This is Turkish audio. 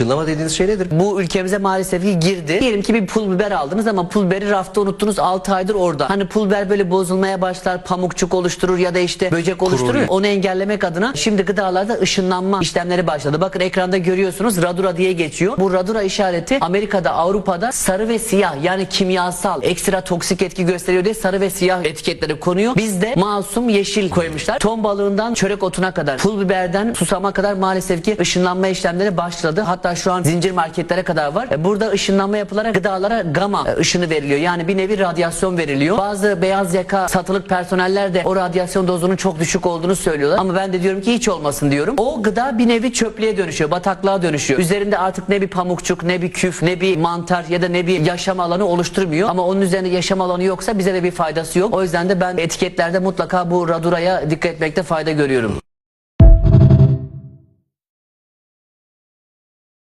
Çınlama dediğiniz şey nedir? Bu ülkemize maalesef ki girdi. Diyelim ki bir pul biber aldınız ama pul biberi rafta unuttunuz 6 aydır orada. Hani pul biber böyle bozulmaya başlar, pamukçuk oluşturur ya da işte böcek oluşturur. Kuruluyor. Onu engellemek adına şimdi gıdalarda ışınlanma işlemleri başladı. Bakın ekranda görüyorsunuz radura diye geçiyor. Bu radura işareti Amerika'da, Avrupa'da sarı ve siyah yani kimyasal ekstra toksik etki gösteriyor diye sarı ve siyah etiketleri konuyor. Bizde masum yeşil koymuşlar. Ton balığından çörek otuna kadar, pul biberden susama kadar maalesef ki ışınlanma işlemleri başladı. Hatta şu an zincir marketlere kadar var. E, Burada ışınlanma yapılarak gıdalara gama e, ışını veriliyor. Yani bir nevi radyasyon veriliyor. Bazı beyaz yaka satılık personeller de o radyasyon dozunun çok düşük olduğunu söylüyorlar. Ama ben de diyorum ki hiç olmasın diyorum. O gıda bir nevi çöplüğe dönüşüyor, bataklığa dönüşüyor. Üzerinde artık ne bir pamukçuk, ne bir küf, ne bir mantar ya da ne bir yaşam alanı oluşturmuyor. Ama onun üzerinde yaşam alanı yoksa bize de bir faydası yok. O yüzden de ben etiketlerde mutlaka bu raduraya dikkat etmekte fayda görüyorum.